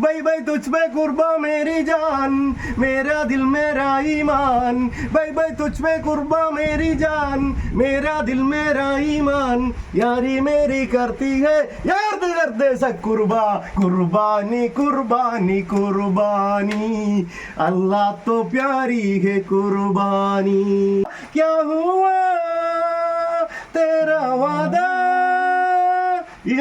भाई भाई, तुझ पे कुर्बा मेरी जान, मेरा दिल मेरा ईमान। भाई भाई, तुझ पे कुर्बा मेरी जान, मेरा दिल मेरा ईमान। यारी मेरी करती है, यार करते सब कुर्बा, कुर्बानी कुर्बानी कुर्बानी। अल्लाह तो प्यारी है कुर्बानी। क्या हुआ तेरा वादा? ഈ.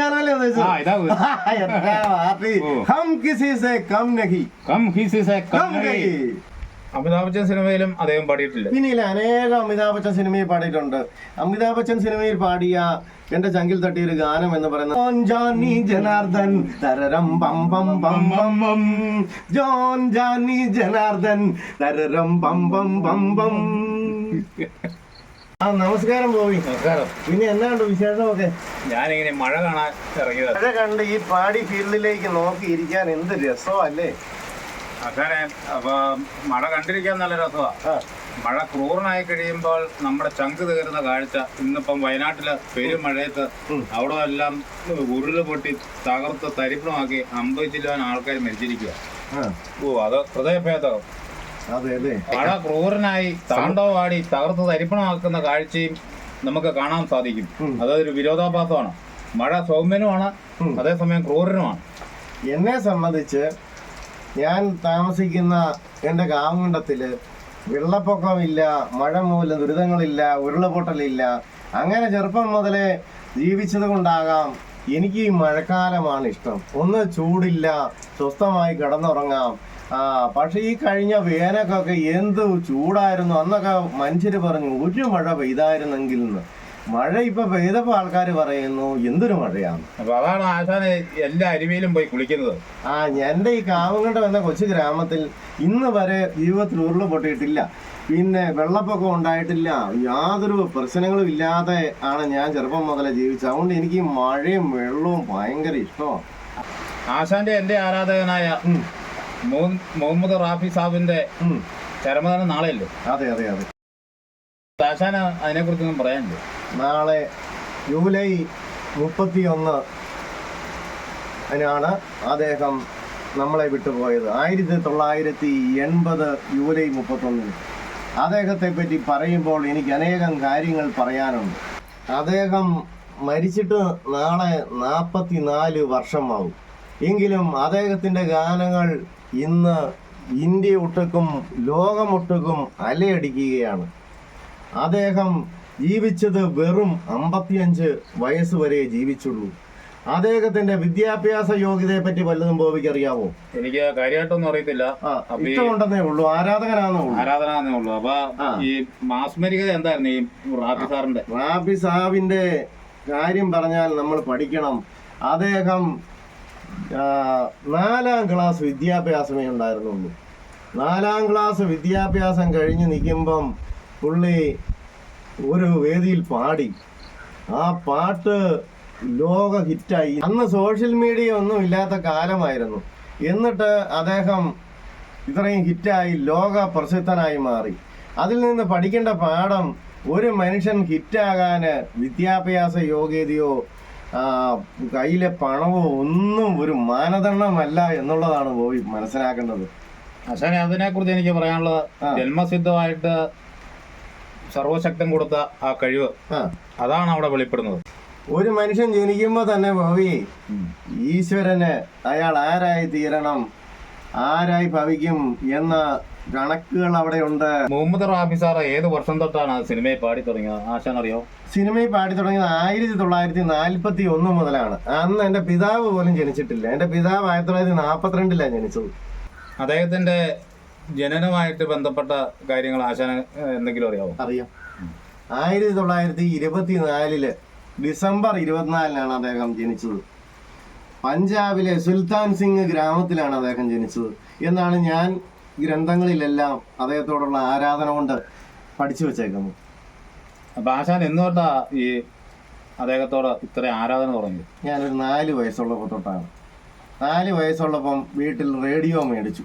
നഹി അമിതാഭ് ബച്ചൻ സിനിമയിലും അദ്ദേഹം പാടിയിട്ടില്ല? പിന്നില്ല അനേകം അമിതാഭ് ബച്ചൻ സിനിമയിൽ പാടിയിട്ടുണ്ട്. അമിതാഭ് ബച്ചൻ സിനിമയിൽ പാടിയ എന്റെ ചങ്കിൽ തട്ടിയ ഒരു ഗാനം എന്ന് പറയുന്നത് ജാനി ജനാർദ്ദൻ തരരം പം പം പം പം പം. ജോൺ ജാനി ജനാർദ്ദൻ തരരം പം പം പം പം. ആ നമസ്കാരം ബോബി. നമസ്കാരം. പിന്നെ എന്നാണ്ട് വിശേഷമൊക്കെ? ഞാനിങ്ങനെ മഴ കാണാൻ ഇറങ്ങിയത്. മഴ കണ്ട് ഈ പാടി ഫീൽഡിലേക്ക് നോക്കി ഇരിക്കാൻ എന്ത് രസമല്ലേ അതെ അപ്പൊ മഴ കണ്ടിരിക്കാൻ നല്ല രസമാ മഴ ക്രൂരനായി കഴിയുമ്പോൾ നമ്മുടെ ചങ്ക് തീരുന്ന കാഴ്ച ഇന്നിപ്പം വയനാട്ടിലെ പെരുമഴയത്ത്. അവിടെ എല്ലാം ഉരുൾ പൊട്ടി തകർത്ത് തരിപ്പണമാക്കി അമ്പത് ജില്ലോൻ ആൾക്കാർ മരിച്ചിരിക്കുക ഓ അത് ഹൃദയഭേദകം മഴ ക്രൂരനായി താണ്ഡവമാടി തകർത്ത് തരിപ്പണമാക്കുന്ന കാഴ്ചയും നമുക്ക് കാണാൻ സാധിക്കും. അതൊരു വിരോധാഭാസമാണ്. മഴ സൗമ്യനുമാണ് അതേസമയം ക്രൂരനുമാണ്. എന്നെ സംബന്ധിച്ച് ഞാൻ താമസിക്കുന്ന എന്റെ കാവുകണ്ടത്തിൽ വെള്ളപ്പൊക്കമില്ല മഴ മൂലം ദുരിതങ്ങളില്ല ഉരുളപൊട്ടലില്ല അങ്ങനെ ചെറുപ്പം മുതലേ ജീവിച്ചത് കൊണ്ടാകാം എനിക്ക് ഈ മഴക്കാലമാണ് ഇഷ്ടം. ഒന്ന് ചൂടില്ല സ്വസ്ഥമായി കിടന്നുറങ്ങാം. ആ പക്ഷെ ഈ കഴിഞ്ഞ വേനക്കൊക്കെ എന്ത് ചൂടായിരുന്നു. അന്നൊക്കെ മനുഷ്യര് പറഞ്ഞു ഒരു മഴ പെയ്തായിരുന്നെങ്കിൽ എന്ന് മഴ ഇപ്പൊ പെയ്തപ്പോ ആൾക്കാർ പറയുന്നു എന്തൊരു മഴയാണ്. അപ്പൊ അതാണ് ആശാന് എല്ലാ അരുവിയിലും പോയി കുളിക്കുന്നത്. ആ എന്റെ ഈ കാവുങ്കണ്ടം എന്ന കൊച്ചു ഗ്രാമത്തിൽ ഇന്ന് വരെ ജീവിതത്തിൽ ഉരുൾ പൊട്ടിയിട്ടില്ല. പിന്നെ വെള്ളപ്പൊക്കം ഉണ്ടായിട്ടില്ല. യാതൊരു പ്രശ്നങ്ങളും ഇല്ലാതെ ആണ് ഞാൻ ചെറുപ്പം മുതലേ ജീവിച്ചത്. അതുകൊണ്ട് എനിക്ക് ഈ മഴയും വെള്ളവും ഭയങ്കര ഇഷ്ടമാണ്. ആശാന്റെ എന്റെ ആരാധകനായ മുഹമ്മദ് റാഫി സാബിന്റെ ചരമദാനം നാളെയല്ലേ? അതെ അതെ അതെ. ആശാന് അതിനെക്കുറിച്ചൊന്നും പറയാനില്ല? നാളെ ജൂലൈ മുപ്പത്തി ഒന്ന് അതിനാണ് അദ്ദേഹം നമ്മളെ വിട്ടുപോയത്. ആയിരത്തി തൊള്ളായിരത്തി എൺപത് ജൂലൈ മുപ്പത്തൊന്നിന്. അദ്ദേഹത്തെ പറ്റി പറയുമ്പോൾ എനിക്ക് അനേകം കാര്യങ്ങൾ പറയാനുണ്ട്. അദ്ദേഹം മരിച്ചിട്ട് നാളെ നാൽപ്പത്തി നാല് വർഷമാവും. എങ്കിലും അദ്ദേഹത്തിന്റെ ഗാനങ്ങൾ ഇന്ന് ഇന്ത്യ ഒട്ടുക്കും ലോകമൊട്ടുക്കും അലയടിക്കുകയാണ്. അദ്ദേഹം ജീവിച്ചത് വെറും അമ്പത്തിയഞ്ച് വയസ്സ് വരെ ജീവിച്ചുള്ളൂ. അദ്ദേഹത്തിന്റെ വിദ്യാഭ്യാസ യോഗ്യതയെ പറ്റി വല്ലതും ബോബിക്ക് അറിയാവോ? എനിക്ക് കാര്യമായിട്ടൊന്നും അറിയത്തില്ല. ഇഷ്ടമുണ്ടെന്നേ ഉള്ളൂ. ആരാധകനാന്നേ ഉള്ളൂ. ആരാധനാന്നേ ഉള്ളൂ. അപ്പൊ ഈ മാസ്മരികത എന്തായിരുന്നു ഈ റാഫി സാറിന്റെ? റാബി സാബിന്റെ കാര്യം പറഞ്ഞാൽ നമ്മൾ പഠിക്കണം. അദ്ദേഹം നാലാം ക്ലാസ് വിദ്യാഭ്യാസമേ ഉണ്ടായിരുന്നുള്ളൂ. നാലാം ക്ലാസ് വിദ്യാഭ്യാസം കഴിഞ്ഞ് നിൽക്കുമ്പം പുള്ളി ഒരു വേദിയിൽ പാടി. ആ പാട്ട് ലോക ഹിറ്റായി. അന്ന് സോഷ്യൽ മീഡിയ ഒന്നും ഇല്ലാത്ത കാലമായിരുന്നു. എന്നിട്ട് അദ്ദേഹം ഇത്രയും ഹിറ്റായി ലോക പ്രസിദ്ധനായി മാറി. അതിൽ നിന്ന് പഠിക്കേണ്ട പാഠം ഒരു മനുഷ്യൻ ഹിറ്റാകാന് വിദ്യാഭ്യാസ യോഗ്യതയോ കയ്യിലെ പണമോ ഒന്നും ഒരു മാനദണ്ഡമല്ല എന്നുള്ളതാണ് ബോബി മനസ്സിലാക്കേണ്ടത്. ആശാനെ അതിനെ കുറിച്ച് എനിക്ക് പറയാനുള്ളത് ആ. ജന്മസിദ്ധമായിട്ട് സർവശക്തം കൊടുത്ത ആ കഴിവ് ആ. അതാണ് അവിടെ വെളിപ്പെടുന്നത്. ഒരു മനുഷ്യൻ ജനിക്കുമ്പോൾ തന്നെ ഭവി ഈശ്വരന് അയാൾ ആരായി തീരണം ആരായി ഭവിക്കും എന്ന കണക്കുകൾ അവിടെ ഉണ്ട് മുഹമ്മദ് റാഫി സാർ ഏത് വർഷം തൊട്ടാണ് സിനിമയിൽ പാടി തുടങ്ങിയത്? ആശാൻ അറിയോ സിനിമയിൽ പാടി തുടങ്ങിയത് ആയിരത്തി തൊള്ളായിരത്തി നാൽപ്പത്തി ഒന്ന് മുതലാണ്. അന്ന് എന്റെ പിതാവ് പോലും ജനിച്ചിട്ടില്ല. എന്റെ പിതാവ് ആയിരത്തി തൊള്ളായിരത്തി നാൽപ്പത്തിരണ്ടിലാണ് ജനിച്ചത്. അദ്ദേഹത്തിന്റെ ജനനമായിട്ട് ബന്ധപ്പെട്ട കാര്യങ്ങൾ ആശാൻ എന്തെങ്കിലും അറിയാമോ അറിയാം. ആയിരത്തി തൊള്ളായിരത്തി ഇരുപത്തി നാലിൽ ഡിസംബർ ഇരുപത്തിനാലിനാണ് അദ്ദേഹം ജനിച്ചത്. പഞ്ചാബിലെ സുൽത്താൻ സിംഗ് ഗ്രാമത്തിലാണ് അദ്ദേഹം ജനിച്ചത്. എന്നാണ് ഞാൻ ഗ്രന്ഥങ്ങളിലെല്ലാം അദ്ദേഹത്തോടുള്ള ആരാധന കൊണ്ട് പഠിച്ചു വെച്ചേക്കുന്നു. അപ്പൊ ആശാൻ എന്ന് തൊട്ടാ ഈ അദ്ദേഹത്തോട് ഇത്ര ആരാധന തുടങ്ങി ഞാനൊരു നാല് വയസ്സുള്ളപ്പോൾ തൊട്ടാണ്. നാല് വയസ്സുള്ളപ്പം വീട്ടിൽ റേഡിയോ മേടിച്ചു.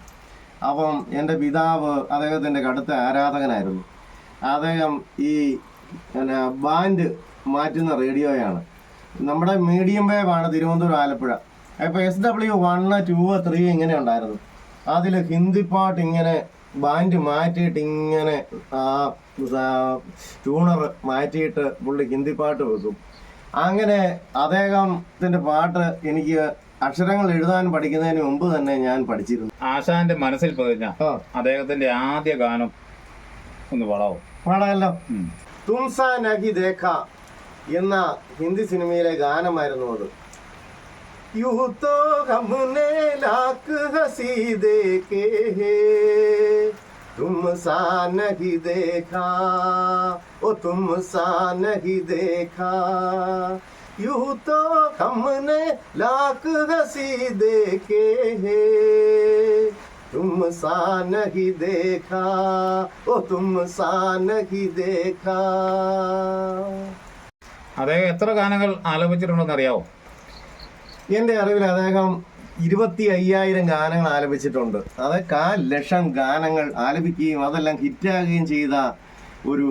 അപ്പം എന്റെ പിതാവ് അദ്ദേഹത്തിന്റെ കടുത്ത ആരാധകനായിരുന്നു. അദ്ദേഹം ഈ പിന്നെ ബാൻഡ് മാറ്റുന്ന റേഡിയോയാണ്. നമ്മുടെ മീഡിയം വേവാണ് തിരുവനന്തപുരം ആലപ്പുഴ. ഇപ്പൊ S W one two three ഇങ്ങനെ ഉണ്ടായിരുന്നു. അതിൽ ഹിന്ദി പാട്ട് ഇങ്ങനെ ബാൻഡ് മാറ്റിയിട്ട് ഇങ്ങനെ ആ ട്യൂണർ മാറ്റിയിട്ട് പുള്ളി ഹിന്ദി പാട്ട് വെക്കും. അങ്ങനെ അദ്ദേഹത്തിന്റെ പാട്ട് എനിക്ക് അക്ഷരങ്ങൾ എഴുതാൻ പഠിക്കുന്നതിന് മുമ്പ് തന്നെ ഞാൻ പഠിച്ചിരുന്നു. ആശാന്റെ മനസ്സിൽ പതിഞ്ഞ അദ്ദേഹത്തിന്റെ ആദ്യ ഗാനം ഒന്ന് പാടാവോ പാടാമല്ലോ തുംസ തുംസാ നഹി ദേഖ എന്ന ഹിന്ദി സിനിമയിലെ ഗാനമായിരുന്നു അത്. യൂ തോ ഹംനെ ലാക്ക് ഹസി ദേഖേ ഹേ തും സാ നഹി ദേഖാ ഓ തും സാ നഹി ദേഖാ യൂ തോ ഹംനെ ലാക്ക് ഹസി ദേഖേ ഹേ तुम सा नहीं देखा ओ तुम सा नहीं देखा അദ്ദേഹം എത്ര ഗാനങ്ങൾ ആലപിച്ചിട്ടുണ്ടെന്ന് അറിയാവോ എന്റെ അറിവിൽ അദ്ദേഹം ഇരുപത്തി അയ്യായിരം ഗാനങ്ങൾ ആലപിച്ചിട്ടുണ്ട്. അത് കാൽ ലക്ഷം ഗാനങ്ങൾ ആലപിക്കുകയും അതെല്ലാം ഹിറ്റാകുകയും ചെയ്ത ഒരു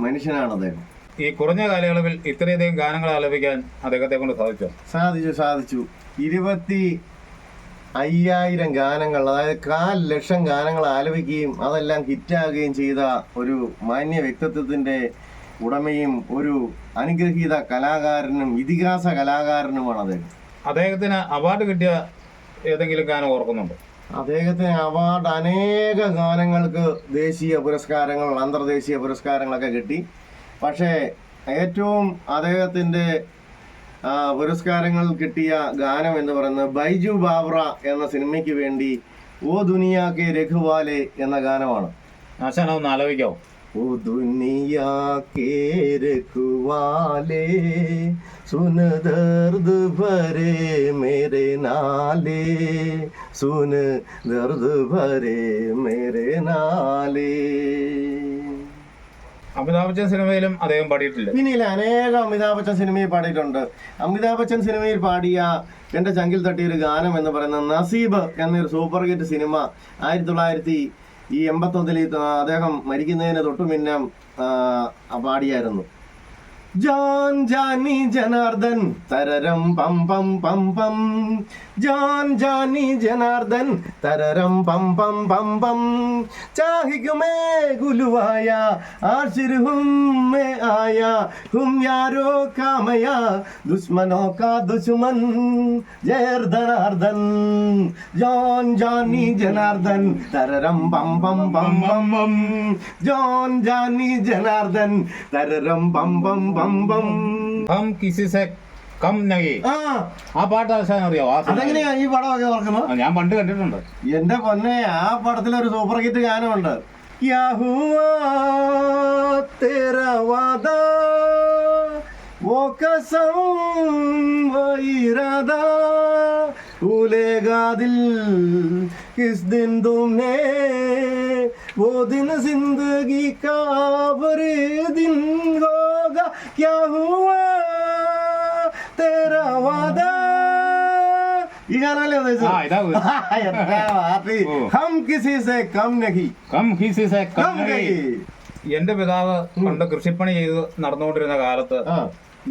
മനുഷ്യനാണ് അദ്ദേഹം. ഈ കുറഞ്ഞ കാലയളവിൽ ഇത്രയധികം ഗാനങ്ങൾ ആലപിക്കാൻ അദ്ദേഹത്തെ കൊണ്ട് സാധിച്ചു? സാധിച്ചു സാധിച്ചു. ഇരുപത്തി അയ്യായിരം ഗാനങ്ങൾ അതായത് കാൽ ലക്ഷം ഗാനങ്ങൾ ആലപിക്കുകയും അതെല്ലാം ഹിറ്റാകുകയും ചെയ്ത ഒരു മാന്യ വ്യക്തിത്വത്തിന്റെ ഉടമയും ഒരു അനുഗ്രഹീത കലാകാരനും ഇതിഹാസ കലാകാരനുമാണ് അദ്ദേഹം. അദ്ദേഹത്തിന് അവാർഡ് കിട്ടിയ ഏതെങ്കിലും ഗാനം ഓർക്കുന്നുണ്ടോ? അദ്ദേഹത്തിന് അവാർഡ് അനേക ഗാനങ്ങൾക്ക് ദേശീയ പുരസ്കാരങ്ങൾ അന്തർദേശീയ പുരസ്കാരങ്ങളൊക്കെ കിട്ടി. പക്ഷേ ഏറ്റവും അദ്ദേഹത്തിന്റെ പുരസ്കാരങ്ങൾ കിട്ടിയ ഗാനം എന്ന് പറയുന്നത് ബൈജു ബാബ്ര എന്ന സിനിമയ്ക്ക് വേണ്ടി ഓ ദുനിയാക്കെ കെ രഘുവാലെ എന്ന ഗാനമാണ്. ആശാനൊന്ന് ആലോചിക്കാവോ? दुनिया के रखवाले सुन दर्द भरे मेरे नाले सुन दर्द भरे मेरे नाले അമിതാഭ് ബച്ചൻ സിനിമയിലും അദ്ദേഹം പാടിയിട്ടില്ല പിന്നിൽ അനേകം അമിതാഭ് ബച്ചൻ സിനിമയിൽ പാടിയിട്ടുണ്ട് അമിതാഭ് ബച്ചൻ സിനിമയിൽ പാടിയ എന്റെ ചങ്കിൽ തട്ടിയ ഒരു ഗാനം എന്ന് പറയുന്നത് നസീബ് എന്നൊരു സൂപ്പർ ഹിറ്റ് സിനിമ ആയിരത്തി തൊള്ളായിരത്തി ഈ എൺപത്തൊന്നിൽ അദ്ദേഹം മരിക്കുന്നതിന് തൊട്ടു മുന്നം ആ, പാടിയായിരുന്നു. ജാൻ ജാനി ജനാർദ്ദൻ തരരം പം പം പം പം. ജാൻ ജാനി ജനാർദ്ദൻ തരരം പം പം പം പം ചാഹിക്കുമേ ഗുലുവായ ആശിർ ഹും മേ ആയ ഹും യാരോ കാമയ ദുശ്മനോ കാ ദുശ്മൻ ജയർ ധനാർദ്ദൻ ജോൻ ജാനി ജനാർദ്ദൻ തരരം പം പം പം പം പം ജോൻ ജാനി ജനാർദ്ദൻ തരരം പം പം പം പം ഹം കിസി സെ കം ആ. പാട്ട് അതെങ്ങനെയാ ഈ പടമൊക്കെ ഓർക്കുന്നത്? ഞാൻ പണ്ട് കണ്ടിട്ടുണ്ട്. എന്റെ പൊന്നെ ആ പടത്തിൽ ഒരു സൂപ്പർ ഹിറ്റ് ഗാനമുണ്ട്. യഹുവാ തെരാ വാദാ ക്യാ ഹുവാ तेरा वादा ഈ ഗാനല്ലേ ഉദ്ദേശിച്ചത്? ആ ഇതാ എത്ര പാർട്ടി ഓ. ഹം കിസി സെ കം നഹി കം കിസി സെ കം കം നഹി നഹി എന്റെ പിതാവ് പണ്ട് കൃഷിപ്പണി ചെയ്ത് നടന്നുകൊണ്ടിരുന്ന കാലത്ത് ആ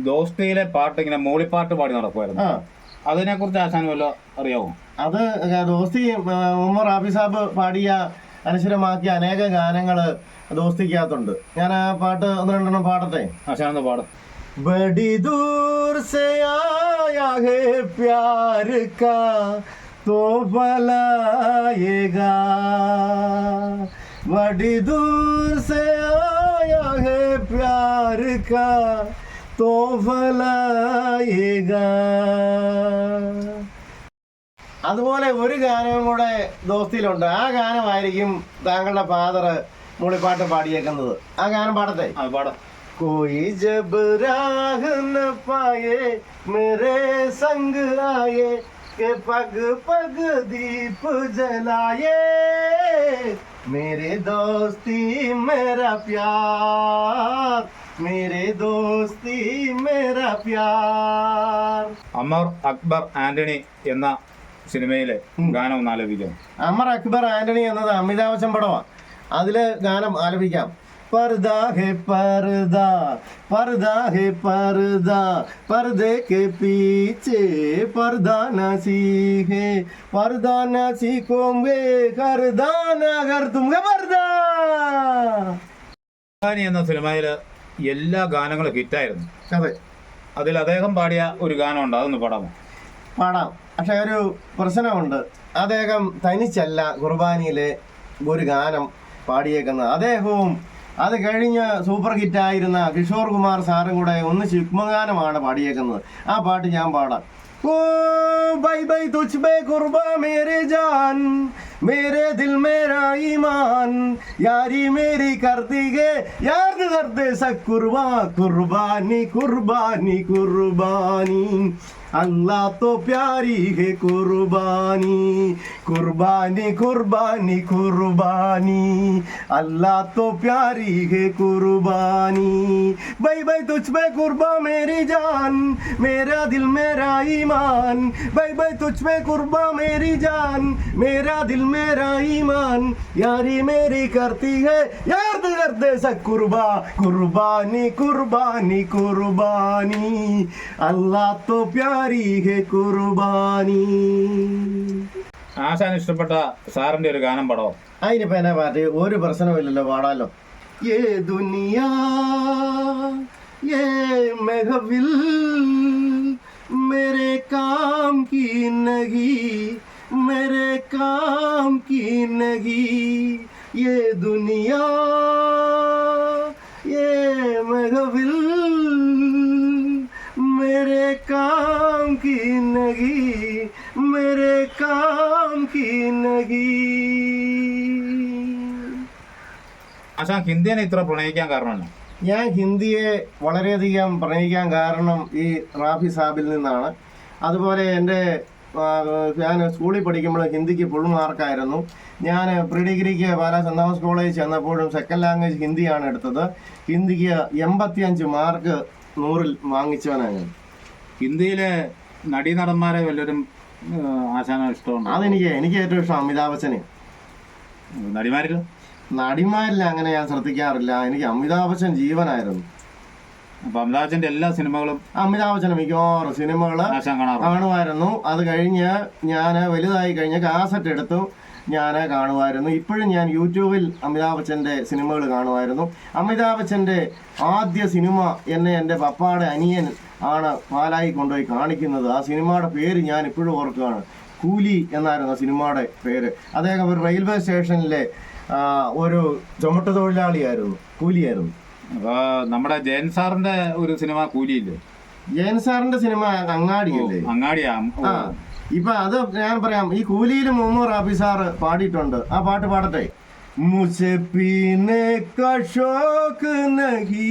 ദോസ്തിയിലെ പാട്ട് ഇങ്ങനെ മൂളിപ്പാട്ട് പാടി നടക്കുമായിരുന്നു ആ അതിനെ കുറിച്ച് ആശാൻ വല്ല അറിയാവോ അത് ദോസ്തി ആ, ഉമ്മർ റാബി സാബ് പാടിയ അനശ്വരമാക്കിയ അനേക ഗാനങ്ങള് ദോസ്തിക്കകത്തുണ്ട് ഞാൻ ആ പാട്ട് ഒന്ന് രണ്ടെണ്ണം പാടട്ടെ ആശാൻ ഒന്ന് പാടും बड़ी दूर से आया है प्यार का तो भलाएगा बड़ी दूर से आया है प्यार का तो भलाएगा അതുപോലെ ഒരു ഗാനവും കൂടെ ദോസ്തിയിലുണ്ട് ആ ഗാനമായിരിക്കും താങ്കളുടെ ഫാദർ മൂളിപ്പാട്ട് പാടിയേക്കുന്നത് ആ ഗാനം പാടട്ടെ അത് പാടാം कोई जब राह न पाए मेरे संग आए के पग पग दीप जलाए मेरे दोस्ती मेरा प्यार मेरे दोस्ती मेरा प्यार അമർ അക്ബർ ആന്റണി എന്ന സിനിമയിലെ ഗാനം ഒന്ന് ആലോചിക്കാം അമർ അക്ബർ ആന്റണി എന്നത് അമിതാഭ് ബച്ചൻ പടമാണ് അതില് ഗാനം ആലപിക്കാം पर्दा है पर्दा पर्दा है पर्दा पर्दे के पीछे पर्दा नसी है पर्दा नसी को वे करदान अगर तुमको पर्दा ഖുർബാനി എന്ന സിനിമയിൽ എല്ലാ ഗാനങ്ങളും ഹിറ്റായിരുന്നു അതെ അതിൽ അദ്ദേഹം പാടിയ ഒരു ഗാനമുണ്ട് അതൊന്ന് പാടാമോ പാടാം പക്ഷെ ഒരു പ്രശ്നമുണ്ട് അദ്ദേഹം തനിച്ചല്ല കുർബാനിയിലെ ഒരു ഗാനം പാടിയേക്കുന്നത് അദ്ദേഹവും അത് കഴിഞ്ഞ് സൂപ്പർ ഹിറ്റായിരുന്ന കിഷോർ കുമാർ സാറും കൂടെ ഒന്ന് യുഗ്മഗാനമാണ് പാടിയേക്കുന്നത് ആ പാട്ട് ഞാൻ പാടാം ഓ ബൈ ബൈ തുച്ച് ബേ കുർബ മേരെ ജാൻ मेरे दिल मेरा ईमान यारी मेरी करती है याद करते सब कुर्बा कुर्बानी कुर्बानी कुर्बानी अल्लाह तो प्यारी है कुर्बानी कुर्बानी कुर्बानी कुर्बानी अल्लाह तो प्यारी है कुर्बानी भाई भाई तुझ पे कुर्बा मेरी जान मेरा दिल मेरा ईमान भाई भाई तुझ पे कुर्बा मेरी जान मेरा दिल मेरा ईमान यारी मेरी करती है याद करते सब कुर्बा कुर्बानी कुर्बानी कुर्बानी अल्लाह तो प्यारी है कुर्बानी ആശാൻ ഇഷ്ടപ്പെട്ട സാറിന്റെ ഒരു ഗാനം പാടാമോ അതിനിപ്പോ എന്നാ പാട്ട് ഒരു പ്രശ്നമില്ലല്ലോ പാടാലോ ഏ ദുനിയാ ये महफिल मेरे काम की नहीं मेरे काम की नहीं ये दुनिया की नहीं मेरे काम की नहीं ആശാൻ ഹിന്ദിനെ ഇത്ര പ്രണയിക്കാൻ കാരണമാണ് ഞാൻ ഹിന്ദിയെ വളരെയധികം പ്രണയിക്കാൻ കാരണം ഈ റാഫി സാബിൽ നിന്നാണ് അതുപോലെ എൻ്റെ ആ, ഞാൻ സ്കൂളിൽ പഠിക്കുമ്പോൾ ഹിന്ദിക്ക് ഫുൾ മാർക്കായിരുന്നു ഞാൻ പ്രീ ഡിഗ്രിക്ക് പാലാ സെൻറ് തോമസ് കോളേജ് ചെന്നപ്പോഴും സെക്കൻഡ് ലാംഗ്വേജ് ഹിന്ദിയാണ് എടുത്തത് ഹിന്ദിക്ക് എൺപത്തിയഞ്ച് മാർക്ക് നൂറിൽ വാങ്ങിച്ചവനാണ് ഞാൻ ഹിന്ദിയിലെ നടീനടന്മാരെ വല്ലവരും ആശാന ഇഷ്ടമാണ് അതെനിക്ക് എനിക്ക് ഏറ്റവും ഇഷ്ടം അമിതാഭ് ബച്ചനെ. നടിമാരില്ല നടിമാരിൽ അങ്ങനെ ഞാൻ ശ്രദ്ധിക്കാറില്ല. എനിക്ക് അമിതാഭ് ബച്ചൻ ജീവനായിരുന്നു. അപ്പൊ അമിതാഭ് ബച്ചന്റെ എല്ലാ സിനിമകളും അമിതാഭ് ബച്ചന് മിക്കവാറും സിനിമകൾ കാണുമായിരുന്നു. അത് കഴിഞ്ഞ് ഞാൻ വലുതായി കഴിഞ്ഞ് കാസറ്റ് എടുത്തു ഞാൻ കാണുമായിരുന്നു. ഇപ്പോഴും ഞാൻ യൂട്യൂബിൽ അമിതാഭ് ബച്ചന്റെ സിനിമകൾ കാണുമായിരുന്നു. അമിതാഭ് ബച്ചന്റെ ആദ്യ സിനിമ എന്നെ എന്റെ പപ്പാടെ അനിയൻ ആണ് പാലായി കൊണ്ടുപോയി കാണിക്കുന്നത്. ആ സിനിമയുടെ പേര് ഞാൻ ഇപ്പോഴും ഓർക്കുകയാണ്. കൂലി എന്നായിരുന്നു ആ സിനിമയുടെ പേര്. അദ്ദേഹം ഒരു റെയിൽവേ സ്റ്റേഷനിലെ ഒരു ചുമട്ട് തൊഴിലാളിയായിരുന്നു. കൂലിയായിരുന്നു. അപ്പോൾ നമ്മുടെ ജയൻ സാറിന്റെ ഒരു സിനിമ കൂലിയില്ലേ? ജയൻ സാറിന്റെ സിനിമ അങ്ങാടിയല്ലേ? അങ്ങാടിയാ. ഇപ്പൊ അത് ഞാൻ പറയാം. ഈ കൂലിയിൽ മുഹമ്മദ് റാഫി സാറ് പാടിയിട്ടുണ്ട്. ആ പാട്ട് പാടട്ടെ. മുസെ കഷോക്ക് നഹീ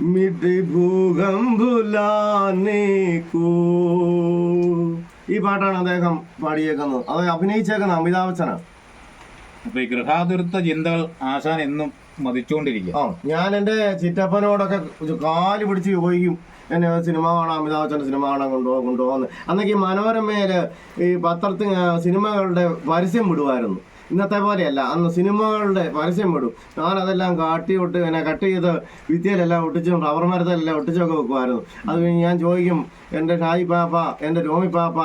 മിടിഭൂകമ്പുലാനേക്കൂ ഈ പാട്ടാണ് അദ്ദേഹം പാടിയേക്കുന്നത്. അത് അഭിനയിച്ചേക്കുന്നത് അമിതാഭ് ബച്ചനാണ്. അപ്പൊ ഈ ഗൃഹാതുരത്വ ചിന്തകൾ ആശാൻ എന്നും മതിച്ചുകൊണ്ടിരിക്കുക ഞാൻ എന്റെ ചിറ്റപ്പനോടൊക്കെ കാൽ പിടിച്ച് ചോദിക്കും എന്നെ സിനിമ കാണാൻ അമിതാഭ് ബച്ചന്റെ സിനിമ കാണാൻ കൊണ്ടുപോകാൻ കൊണ്ടുപോകാന്ന് അന്നൊക്കെ ഈ മനോരമയിൽ ഈ പത്രത്തിൽ സിനിമകളുടെ പരസ്യം വിടുമായിരുന്നു. ഇന്നത്തെ പോലെയല്ല. അന്ന് സിനിമകളുടെ പരസ്യം വിടും. ഞാനതെല്ലാം കാട്ടി ഒട്ട് പിന്നെ കട്ട് ചെയ്ത് വിദ്യയിലെല്ലാം ഒട്ടിച്ചും റബ്ബർ മരത്തിലെല്ലാം ഒട്ടിച്ചൊക്കെ വെക്കുമായിരുന്നു. അത് കഴിഞ്ഞ് ഞാൻ ചോദിക്കും എന്റെ ഷായി പാപ്പ എന്റെ രോമി പാപ്പ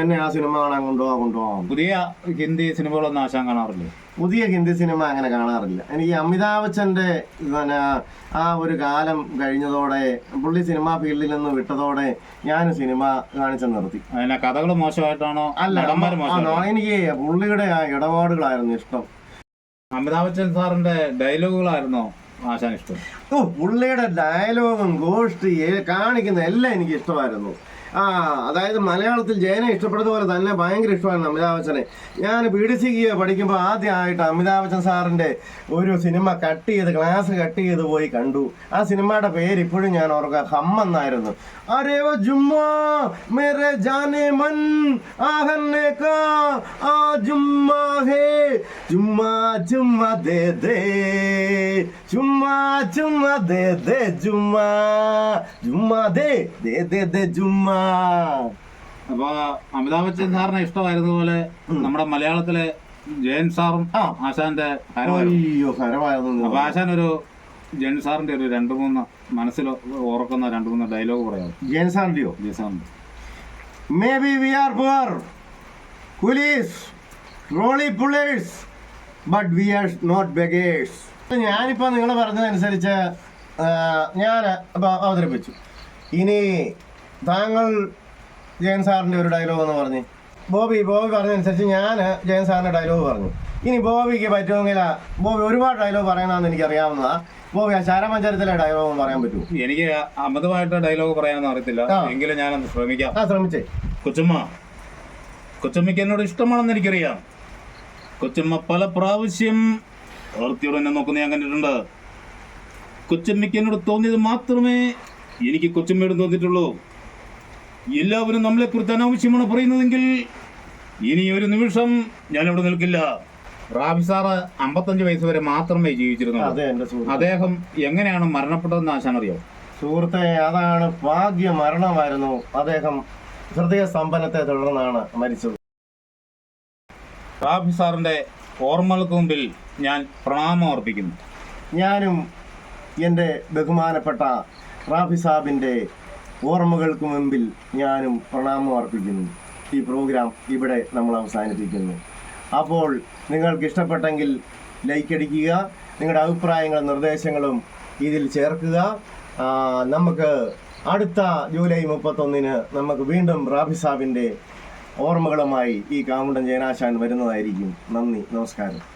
എന്നെ ആ സിനിമ കാണാൻ കൊണ്ടുപോകാൻ കൊണ്ടുപോകാം പുതിയ ഹിന്ദി സിനിമകളൊന്നും ആശാൻ കാണാറില്ലേ? പുതിയ ഹിന്ദി സിനിമ അങ്ങനെ കാണാറില്ല. എനിക്ക് അമിതാഭ് ബച്ചന്റെ പിന്നെ ആ ഒരു കാലം കഴിഞ്ഞതോടെ പുള്ളി സിനിമാ ഫീൽഡിൽ നിന്ന് വിട്ടതോടെ ഞാൻ സിനിമ കാണിച്ചു നിർത്തി. കഥകൾ മോശമായിട്ടാണോ? അല്ല എനിക്ക് പുള്ളിയുടെ ആ ഇടപാടുകളായിരുന്നു ഇഷ്ടം. അമിതാഭ് ബച്ചൻ സാറിന്റെ ഡയലോഗുകളായിരുന്നോ ആശാൻ ഇഷ്ടം? ഓ പുള്ളിയുടെ ഡയലോഗും ഗോഷ്ടി കാണിക്കുന്ന എല്ലാം എനിക്ക് ഇഷ്ടമായിരുന്നു. ആ അതായത് മലയാളത്തിൽ ജയനെ ഇഷ്ടപ്പെടുന്ന പോലെ തന്നെ ഭയങ്കര ഇഷ്ടമാണ് അമിതാഭ് ബച്ചനെ. ഞാൻ പി ഡി സിക്ക് പഠിക്കുമ്പോൾ ആദ്യമായിട്ട് അമിതാഭ് ബച്ചൻ സാറിന്റെ ഒരു സിനിമ കട്ട് ചെയ്ത് ക്ലാസ് കട്ട് ചെയ്ത് പോയി കണ്ടു. ആ സിനിമയുടെ പേര് ഇപ്പോഴും ഞാൻ ഓർക്കുക ഹമ്മെന്നായിരുന്നു അരേ ജുമ്മാ മേരെ ജാനേ മൻ ആഹന്നെ കാ ആ ജുമ്മാ ഹേ ജുമ്മാ ജുമ്മാ ദേ ദേ. ചുമ്മാ ചുമ്മാ ദേ ദേ ചുമ്മാ. ചുമ്മാ ദേ ദേ ദേ ദേ ചുമ്മാ. അപ്പൊ അമിതാഭ് ബച്ചൻ സാറിനെ ഇഷ്ടമായിരുന്ന പോലെ നമ്മുടെ മലയാളത്തിലെ ജയൻ സാറും ആശാന്റെ അയ്യോ അപ്പൊ ആശാൻ ഒരു ജയൻ സാറിന്റെ ഒരു രണ്ടു മൂന്ന് മനസ്സിൽ ഓർക്കുന്ന രണ്ടു മൂന്ന് ഡയലോഗ് പറയാം ജയൻ സാറിന്റെയോ? ജയൻ സാറിന്റെ maybe we are poor coolies trolley pullers but we are not beggars ഞാനിപ്പോൾ നിങ്ങൾ പറഞ്ഞതനുസരിച്ച് ഞാൻ അവതരിപ്പിച്ചു. ഇനി താങ്കൾ ജയൻ സാറിന്റെ ഒരു ഡയലോഗ് എന്ന് പറഞ്ഞ്. ബോബി ബോബി പറഞ്ഞതനുസരിച്ച് ഞാൻ ജയൻ സാറിന്റെ ഡയലോഗ് പറഞ്ഞു. ഇനി ബോബിക്ക് പറ്റുമെങ്കിൽ ബോബി ഒരുപാട് ഡയലോഗ് പറയണമെന്ന് എനിക്ക് അറിയാവുന്നതാ ബോബി ആ ചാരമഞ്ചരത്തിലെ ഡയലോഗ് പറയാൻ പറ്റുമോ? എനിക്ക് അമിതമായിട്ട് ഡയലോഗ് പറയാനൊന്നും അറിയത്തില്ല. എങ്കിലും ഞാനൊന്ന് ശ്രമിക്കാം. ആ ശ്രമിച്ചേ. കൊച്ചുമ്മ കൊച്ചമ്മയ്ക്ക് എന്നോട് ഇഷ്ടമാണെന്ന് എനിക്കറിയാം. കൊച്ചമ്മ പല പ്രാവശ്യം ആർത്തിയോട് എന്നെ നോക്കുന്ന ഞാൻ കണ്ടിട്ടുണ്ട്. കൊച്ചമ്മയ്ക്ക് എന്നോട് തോന്നിയത് മാത്രമേ എനിക്ക് കൊച്ചമ്മയോട് തോന്നിയിട്ടുള്ളൂ. എല്ലാവരും നമ്മളെ കുറിച്ച് അനാവശ്യമാണ് പറയുന്നതെങ്കിൽ ഇനി ഒരു നിമിഷം ഞാൻ ഇവിടെ നിൽക്കില്ല. റാബി സാറ് അമ്പത്തഞ്ച് വയസ്സ് വരെ മാത്രമേ ജീവിച്ചിരുന്നു അദ്ദേഹം എങ്ങനെയാണ് മരണപ്പെട്ടതെന്ന് ആശാൻ അറിയോ സുഹൃത്തെ അതാണ് ഭാഗ്യ മരണമായിരുന്നു. അദ്ദേഹം ഹൃദയ സ്തംഭനത്തെ തുടർന്നാണ് മരിച്ചത്. റാബി സാറിന്റെ ഓർമ്മകൾക്ക് മുമ്പിൽ ഞാൻ പ്രണാമം അർപ്പിക്കുന്നു ഞാനും എന്റെ ബഹുമാനപ്പെട്ട റാഫി സാബിന്റെ ഓർമ്മകൾക്ക് മുമ്പിൽ ഞാനും പ്രണാമം അർപ്പിക്കുന്നു ഈ പ്രോഗ്രാം ഇവിടെ നമ്മൾ അവസാനിപ്പിക്കുന്നു. അപ്പോൾ നിങ്ങൾക്ക് ഇഷ്ടപ്പെട്ടെങ്കിൽ ലൈക്ക് അടിക്കുക നിങ്ങളുടെ അഭിപ്രായങ്ങളും നിർദ്ദേശങ്ങളും ഇതിൽ ചേർക്കുക. നമുക്ക് അടുത്ത ജൂലൈ മുപ്പത്തൊന്നിന് നമുക്ക് വീണ്ടും റാഫി സാബിന്റെ ഓർമ്മകളുമായി ഈ കാമുണ്ടൻ ജയനാശാൻ വരുന്നതായിരിക്കും. നന്ദി നമസ്കാരം.